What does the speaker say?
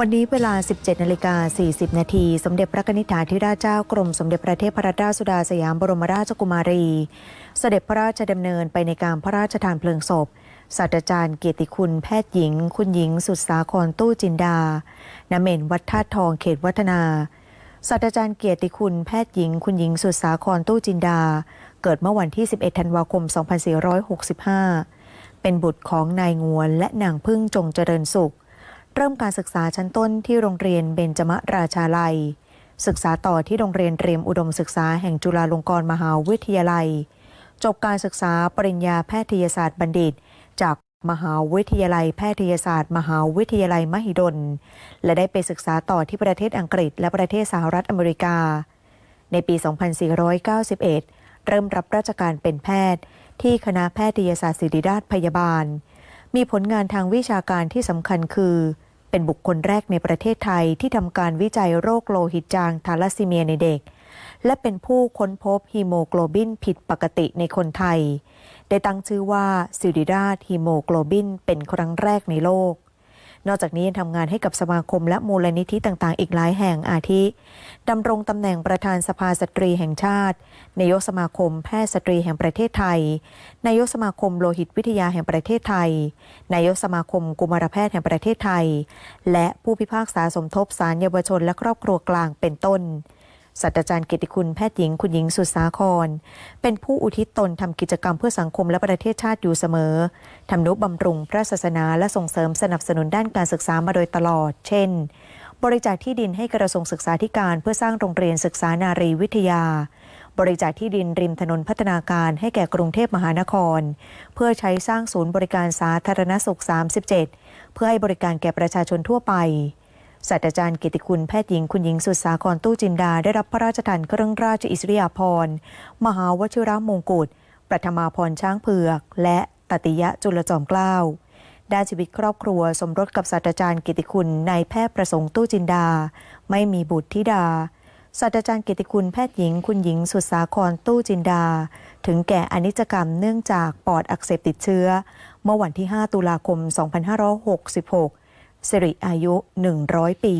วันนี้เวลา 17นาฬิกา40 นาทีสมเด็จพระนิธิถาธิราชเจ้ากรมสมเด็จพระเทพรัตนราชสุดาสยามบรมราชกุมารี เสด็จพระราชดำเนินไปในการพระราชทานเพลิงศพ ศาสตราจารย์เกียรติคุณแพทย์หญิง คุณหญิงสุดสาครตู้จินดา ณ เมนวัดธาตุทองเขตวัฒนา ศาสตราจารย์เกียรติคุณแพทย์หญิง คุณหญิงสุดสาครตู้จินดา เกิดเมื่อวันที่ 11 ธันวาคม 2465 เป็นบุตรของนายงวนและนางพึ่งจงเจริญสุข เริ่มการศึกษาชั้นต้นที่โรงเรียนเบญจมราชาลัย ศึกษาต่อที่โรงเรียนเตรียมอุดมศึกษาแห่งจุฬาลงกรณ์มหาวิทยาลัย จบการศึกษาปริญญาแพทยศาสตร์บัณฑิต จากมหาวิทยาลัยแพทยศาสตร์ มหาวิทยาลัยมหิดล และได้ไปศึกษาต่อที่ประเทศอังกฤษ และประเทศสหรัฐอเมริกา ในปี 2491 เริ่มรับราชการเป็นแพทย์ ที่คณะแพทยศาสตร์ศิริราชพยาบาล มีผลงานทางวิชาการที่สำคัญคือ เป็นบุคคลแรกในประเทศไทยที่ทำการวิจัยโรคโลหิตจางทาลัสซีเมียในเด็ก และเป็นผู้ค้นพบฮีโมโกลบินผิดปกติในคนไทย ได้ตั้งชื่อว่าซิริราชฮีโมโกลบินเป็นครั้งแรกในโลก นอกจากนี้ยังทำงานให้กับสมาคมและมูลนิธิต่างๆ อีกหลายแห่งอาทิดำรงตำแหน่งประธานสภาสตรีแห่งชาติ นายกสมาคมแพทย์สตรีแห่งประเทศไทย นายกสมาคมโลหิตวิทยาแห่งประเทศไทย นายกสมาคมกุมารแพทย์แห่งประเทศไทย และผู้พิพากษาสมทบสารเยาวชนและครอบครัวกลางเป็นต้น ศาสตราจารย์เกียรติคุณแพทย์หญิงคุณหญิงสุดสาคร เป็นผู้อุทิศตนทำกิจกรรมเพื่อสังคมและประเทศชาติอยู่เสมอทำนุบำรุงพระศาสนาและส่งเสริมสนับสนุนด้านการศึกษามาโดยตลอด เช่น บริจาคที่ดินให้กระทรวงศึกษาธิการเพื่อสร้างโรงเรียนศึกษานารีวิทยา บริจาคที่ดินริมถนนพัฒนาการให้แก่กรุงเทพมหานคร เพื่อใช้สร้างศูนย์บริการสาธารณสุข 37 เพื่อให้บริการแก่ประชาชนทั่วไป ศาสตราจารย์เกียรติคุณแพทย์หญิงคุณหญิงสุดสาครตู้จินดาได้รับพระราชทานเครื่องราชอิสริยาภรณ์มหาวชิรมงกุฎประธมาพรช้างเผือก และตติยะจุลจอมเกล้าด้านชีวิตครอบครัวสมรสกับศาสตราจารย์กิติคุณนายแพทย์ประสงค์ตู้จินดา ไม่มีบุตรธิดาศาสตราจารย์กิติคุณแพทย์หญิงคุณหญิงสุดสาครตู้จินดา ถึงแก่อนิจกรรมเนื่องจากปอดอักเสบติดเชื้อ เมื่อวันที่ 5 ตุลาคม 2566 สิริอายุ 100 ปี